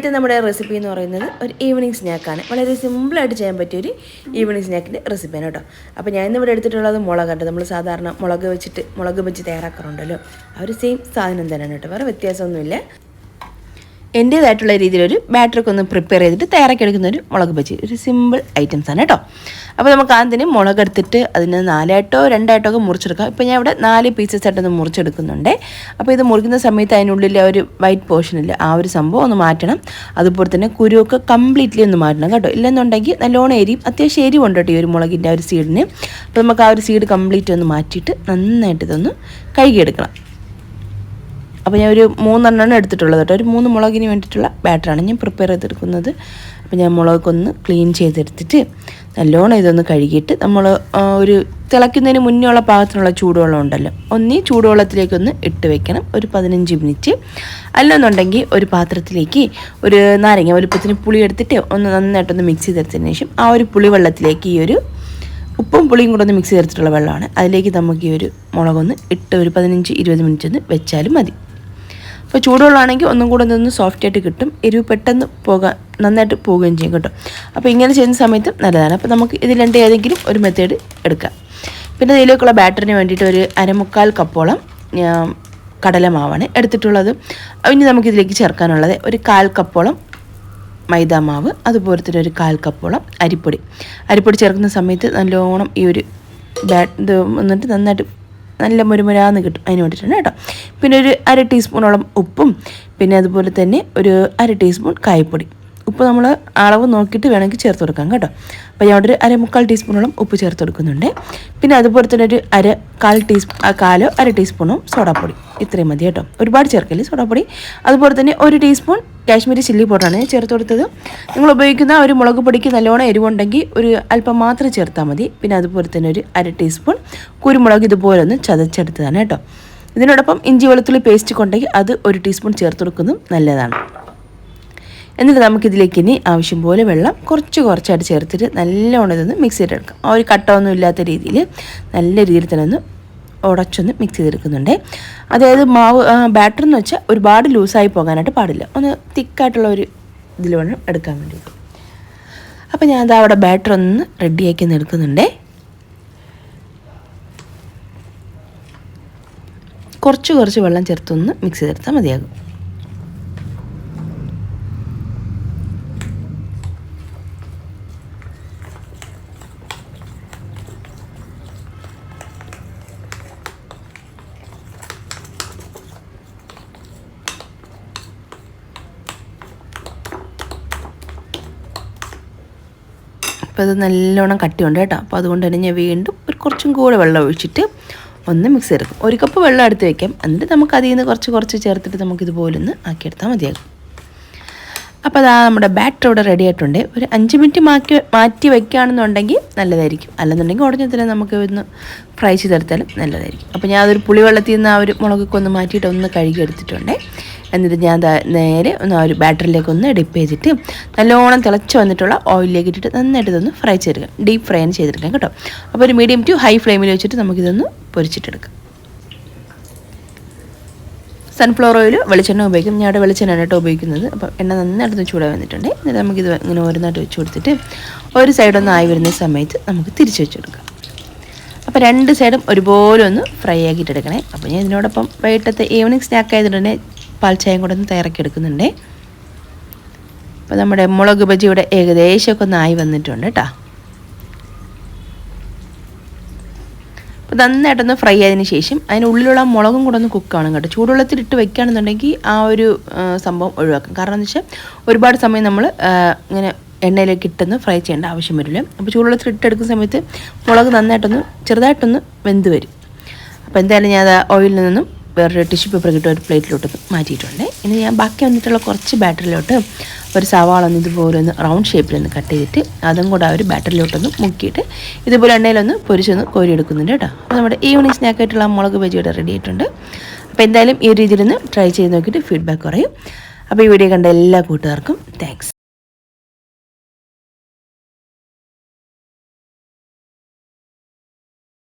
ഇത് നമ്മുടെ റെസിപ്പി എന്ന് പറയുന്നത് ഒരു ഈവനിങ് സ്നാക്കാണ് വളരെ സിമ്പിളായിട്ട് ചെയ്യാൻ പറ്റിയ ഒരു ഈവനിങ് സ്നാക്കിന്റെ റെസിപ്പിയാണ് കേട്ടോ. അപ്പോൾ ഞാൻ ഇന്നിവിടെ എടുത്തിട്ടുള്ളത് മുളകാണ് നമ്മൾ സാധാരണ മുളക് വെച്ചിട്ട് മുളക് വെച്ച് തയ്യാറാക്കാറുണ്ടല്ലോ. ആ ഒരു സെയിം സാധനം തന്നെയാണ് കേട്ടോ. വേറെ വ്യത്യാസമൊന്നുമില്ല. എന്റേതായിട്ടുള്ള രീതിയിലൊരു ബാറ്ററൊക്കെ ഒന്ന് പ്രിപ്പയർ ചെയ്തിട്ട് തയ്യാറാക്കി എടുക്കുന്ന ഒരു മുളക് ബജി ഒരു സിമ്പിൾ ഐറ്റംസ് ആണ് കേട്ടോ അപ്പോൾ നമുക്ക് ആദ്യം മുളക് എടുത്തിട്ട് അതിന് നാലായിട്ടോ രണ്ടായിട്ടോ ഒക്കെ മുറിച്ചെടുക്കാം. ഇപ്പോൾ ഞാൻ ഇവിടെ നാല് പീസസ് ആയിട്ടൊന്ന് മുറിച്ചെടുക്കുന്നുണ്ട്. അപ്പോൾ ഇത് മുറിക്കുന്ന സമയത്ത് അതിനുള്ളിൽ ആ ഒരു വൈറ്റ് പോർഷനില്ല ആ ഒരു സംഭവം ഒന്ന് മാറ്റണം. അതുപോലെ തന്നെ കുരുവൊക്കെ കംപ്ലീറ്റ്ലി ഒന്ന് മാറ്റണം കേട്ടോ. ഇല്ലെന്നുണ്ടെങ്കിൽ നല്ലോണം എരിയും. അത്യാവശ്യം എരിവുണ്ട് കേട്ടോ ഈ ഒരു മുളകിന്റെ ആ ഒരു സീഡിന് അപ്പോൾ നമുക്ക് ആ ഒരു സീഡ് കംപ്ലീറ്റ് ഒന്ന് മാറ്റിയിട്ട് നന്നായിട്ട് ഇതൊന്ന് കഴുകിയെടുക്കണം. അപ്പോൾ ഞാൻ ഒരു മൂന്നെണ്ണമാണ് എടുത്തിട്ടുള്ളത് കേട്ടോ. ഒരു മൂന്ന് മുളകിന് വേണ്ടിയിട്ടുള്ള ബാറ്ററാണ് ഞാൻ പ്രിപ്പയർ ചെയ്തെടുക്കുന്നത്. അപ്പോൾ ഞാൻ മുളകൊന്ന് ക്ലീൻ ചെയ്തെടുത്തിട്ട് നല്ലോണം ഇതൊന്ന് കഴുകിയിട്ട് നമ്മൾ ഒരു തിളയ്ക്കുന്നതിന് മുന്നേ ഉള്ള പാകത്തിനുള്ള ചൂടുവെള്ളം ഉണ്ടല്ലോ. ഒന്നീ ചൂടുവെള്ളത്തിലേക്കൊന്ന് ഇട്ട് വെക്കണം. ഒരു പതിനഞ്ച് മിനിറ്റ് അല്ലെന്നുണ്ടെങ്കിൽ ഒരു പാത്രത്തിലേക്ക് ഒരു നാരങ്ങ വലുപ്പത്തിന് പുളി എടുത്തിട്ട് ഒന്ന് നന്നായിട്ടൊന്ന് മിക്സ് ചെയ്തെടുത്തതിന് ശേഷം ആ ഒരു പുളി വെള്ളത്തിലേക്ക് ഈ ഒരു ഉപ്പും പുളിയും കൂടെ ഒന്ന് മിക്സ് ചെയ്തിട്ടുള്ള വെള്ളമാണ്. അതിലേക്ക് നമുക്ക് ഈ ഒരു മുളകൊന്ന് ഇട്ട് ഒരു പതിനഞ്ച് ഇരുപത് മിനിറ്റ് ഒന്ന് വെച്ചാലും മതി. അപ്പോൾ ചൂടുവെള്ളമാണെങ്കിൽ ഒന്നും കൂടെ ഒന്ന് സോഫ്റ്റ് ആയിട്ട് കിട്ടും. എരിവ് പെട്ടെന്ന് പോകാൻ നന്നായിട്ട് പോവുകയും ചെയ്യും കേട്ടോ. അപ്പോൾ ഇങ്ങനെ ചെയ്യുന്ന സമയത്ത് നല്ലതാണ്. അപ്പോൾ നമുക്ക് ഇതിൽ രണ്ട് ഏതെങ്കിലും ഒരു മെത്തേഡ് എടുക്കാം. പിന്നെ ഇതിലേക്കുള്ള ബാറ്ററിന് വേണ്ടിയിട്ട് ഒരു അരമുക്കാൽ കപ്പോളം കടലമാവാണ് എടുത്തിട്ടുള്ളത്. ഇനി നമുക്കിതിലേക്ക് ചേർക്കാനുള്ളത് ഒരു കാൽ കപ്പോളം മൈദാമാവ് അതുപോലെ തന്നെ ഒരു കാൽ കപ്പോളം അരിപ്പൊടി. അരിപ്പൊടി ചേർക്കുന്ന സമയത്ത് നല്ലോണം ഈ ഒരു ബാ ഇത് വന്നിട്ട് നന്നായിട്ട് നല്ല മുരുമുരാന്ന് കിട്ടും അതിന് വേണ്ടിയിട്ടാണ് കേട്ടോ. പിന്നെ ഒരു അര ടീസ്പൂണോളം ഉപ്പും പിന്നെ അതുപോലെ തന്നെ ഒരു അര ടീസ്പൂൺ കായപ്പൊടി. ഉപ്പ് നമ്മൾ അളവ് നോക്കിയിട്ട് വേണമെങ്കിൽ ചേർത്ത് കൊടുക്കാം കേട്ടോ. അപ്പോൾ ഞാൻ ഒരു അര മുക്കാൽ ടീസ്പൂണോളം ഉപ്പ് ചേർത്ത് കൊടുക്കുന്നുണ്ട്. പിന്നെ അതുപോലെ തന്നെ ഒരു അര കാൽ ടീസ്പൂ കാലോ അര ടീസ്പൂണും സോഡാപ്പൊടി. ഇത്രയും മതി കേട്ടോ. ഒരുപാട് ചേർക്കല്ലേ സോഡാപ്പൊടി? അതുപോലെ തന്നെ ഒരു ടീസ്പൂൺ കാശ്മീരി ചില്ലി പൗഡറാണ് ചേർത്ത് കൊടുത്തത്. നിങ്ങൾ ഉപയോഗിക്കുന്ന ഒരു മുളക് പൊടിക്ക് നല്ലോണം എരിവുണ്ടെങ്കിൽ ഒരു അല്പം മാത്രം ചേർത്താൽ മതി. പിന്നെ അതുപോലെ തന്നെ ഒരു അര ടീസ്പൂൺ കുരുമുളക് ഇതുപോലെ ഒന്ന് ചതച്ചെടുത്തതാണ് കേട്ടോ. ഇതിനോടൊപ്പം ഇഞ്ചി വെളുത്തുള്ളി പേസ്റ്റ് കൊണ്ടെങ്കിൽ അത് ഒരു ടീസ്പൂൺ ചേർത്ത് കൊടുക്കുന്നതും നല്ലതാണ്. എന്നിട്ട് നമുക്കിതിലേക്ക് ഇനി ആവശ്യം പോലെ വെള്ളം കുറച്ച് കുറച്ചായിട്ട് ചേർത്തിട്ട് നല്ലോണം ഇതൊന്ന് മിക്സ് ചെയ്തെടുക്കാം. ആ ഒരു കട്ടൊന്നും ഇല്ലാത്ത രീതിയിൽ നല്ല രീതിയിൽ തന്നെ ഒന്ന് ഉടച്ചൊന്ന് മിക്സ് ചെയ്തെടുക്കുന്നുണ്ട്. അതായത് മാവ് ബാറ്റർ എന്ന് വെച്ചാൽ ഒരുപാട് ലൂസായി പോകാനായിട്ട് പാടില്ല. ഒന്ന് തിക്കായിട്ടുള്ള ഒരു ഇതിൽ വേണം എടുക്കാൻ വേണ്ടിയിട്ട്. അപ്പോൾ അത് അവിടെ ബാറ്റർ ഒന്ന് റെഡിയാക്കി നിൽക്കുന്നുണ്ട് കുറച്ച് കുറച്ച് വെള്ളം ചേർത്തൊന്ന് മിക്സ് ചെയ്തെടുത്താൽ മതിയാകും. അപ്പോൾ അത് നല്ലോണം കട്ടിയുണ്ട് കേട്ടോ. അപ്പോൾ അതുകൊണ്ട് തന്നെ ഞാൻ വീണ്ടും ഒരു കുറച്ചും കൂടെ വെള്ളം ഒഴിച്ചിട്ട് ഒന്ന് മിക്സ് ചെയ്തെടുക്കും. ഒരു കപ്പ് വെള്ളം എടുത്ത് വയ്ക്കാം എന്നിട്ട് നമുക്ക് അതിൽ നിന്ന് കുറച്ച് കുറച്ച് ചേർത്തിട്ട് നമുക്ക് ഇതുപോലെ ഒന്ന് ആക്കിയെടുത്താൽ മതിയാകും. അപ്പോൾ അതാ നമ്മുടെ ബാറ്റർ ഇവിടെ റെഡി ആയിട്ടുണ്ട്. ഒരു അഞ്ച് മിനിറ്റ് മാറ്റി മാറ്റി വയ്ക്കുകയാണെന്നുണ്ടെങ്കിൽ നല്ലതായിരിക്കും. അല്ലെന്നുണ്ടെങ്കിൽ ഉടനെ തന്നെ നമുക്ക് ഒന്ന് ഫ്രൈ ചെയ്തെടുത്താലും നല്ലതായിരിക്കും. അപ്പോൾ ഞാൻ അതൊരു പുളിവെള്ളത്തിൽ നിന്ന് ആ ഒരു മുളകൊക്കെ ഒന്ന് മാറ്റിയിട്ട് ഒന്ന് കഴുകി എടുത്തിട്ടുണ്ട്. എന്നിട്ട് ഞാൻ നേരെ ഒന്ന് ഒരു ബാറ്ററിലേക്ക് ഒന്ന് ഡിപ്പ് ചെയ്തിട്ട് നല്ലോണം തിളച്ച് വന്നിട്ടുള്ള ഓയിലിലേക്ക് ഇട്ടിട്ട് നന്നായിട്ട് ഇതൊന്ന് ഫ്രൈ ചെയ്തെടുക്കാം. ഡീപ്പ് ഫ്രൈ ചെയ്തെടുക്കാം കേട്ടോ. അപ്പോൾ ഒരു മീഡിയം ടു ഹൈ ഫ്ലെയിമിൽ വെച്ചിട്ട് നമുക്കിതൊന്ന് പൊരിച്ചിട്ടെടുക്കാം. സൺഫ്ലവർ ഓയിൽ വെളിച്ചെണ്ണ ഉപയോഗിക്കും. ഞാൻ അവിടെ വെളിച്ചെണ്ണയാണ് കേട്ടോ ഉപയോഗിക്കുന്നത്. അപ്പോൾ എണ്ണ നന്നായിട്ട് ചൂടായി വന്നിട്ടുണ്ട്. എന്നിട്ട് നമുക്കിത് ഇങ്ങനെ ഓരോന്നായിട്ട് വെച്ച് കൊടുത്തിട്ട് ഒരു സൈഡൊന്ന് ആയി വരുന്ന സമയത്ത് നമുക്ക് തിരിച്ച് വെച്ച് കൊടുക്കാം അപ്പോൾ രണ്ട് സൈഡും ഒരുപോലെ ഒന്ന് ഫ്രൈ ആക്കിയിട്ടെടുക്കണേ. അപ്പോൾ ഞാൻ ഇതിനോടൊപ്പം വൈകിട്ടത്തെ ഈവനിങ് സ്നാക്ക് ആയതുകൊണ്ട് തന്നെ പാൽച്ചായം കൂടെ ഒന്ന് തയ്യാറാക്കി എടുക്കുന്നുണ്ട് അപ്പോൾ നമ്മുടെ മുളക് ബജി ഇവിടെ ഏകദേശമൊക്കെ നായി വന്നിട്ടുണ്ട് കേട്ടോ. അപ്പോൾ നന്നായിട്ടൊന്ന് ഫ്രൈ ആയതിനു ശേഷം അതിനുള്ളിലുള്ള മുളകും കൂടെ ഒന്ന് കുക്ക് കുക്കാവണം കേട്ടോ. ചൂടുവെള്ളത്തിൽ ഇട്ട് വെക്കുകയാണെന്നുണ്ടെങ്കിൽ ആ ഒരു സംഭവം ഒഴിവാക്കും. കാരണം എന്ന് വെച്ചാൽ ഒരുപാട് സമയം നമ്മൾ ഇങ്ങനെ എണ്ണയിലേക്ക് ഇട്ടൊന്ന് ഫ്രൈ ചെയ്യേണ്ട ആവശ്യം വരില്ല. അപ്പോൾ ചൂടുവെള്ളത്തിൽ ഇട്ടെടുക്കുന്ന സമയത്ത് മുളക് നന്നായിട്ടൊന്ന് ചെറുതായിട്ടൊന്ന് വെന്ത് വരും. അപ്പോൾ എന്തായാലും ഞാൻ അത് ഓയിലിൽ നിന്നും വേറൊരു ടിഷ്യൂ പേപ്പർ കിട്ടും ഒരു പ്ലേറ്റിലോട്ട് മാറ്റിയിട്ടുണ്ട്. ഇനി ഞാൻ ബാക്കി വന്നിട്ടുള്ള കുറച്ച് ബാറ്ററിലോട്ട് ഒരു സവാള ഒന്ന് ഇതുപോലെ ഒന്ന് റൗണ്ട് ഷേപ്പിലൊന്ന് കട്ട് ചെയ്തിട്ട് അതും കൂടെ ആ ഒരു ബാറ്ററിലോട്ടൊന്ന് മുക്കിയിട്ട് ഇതുപോലെ എണ്ണയിലൊന്ന് പൊരിച്ചൊന്ന് കോരിയെടുക്കുന്നുണ്ട് കേട്ടോ. അപ്പോൾ നമ്മുടെ ഈവനിങ് സ്നാക്കായിട്ടുള്ള മുളക് ബജിയുടെ റെഡി ആയിട്ടുണ്ട്. അപ്പോൾ എന്തായാലും ഈ രീതിയിലൊന്ന് ട്രൈ ചെയ്ത് നോക്കിയിട്ട് ഫീഡ്ബാക്ക് പറയും അപ്പോൾ ഈ വീഡിയോ കണ്ട എല്ലാ കൂട്ടുകാർക്കും താങ്ക്സ്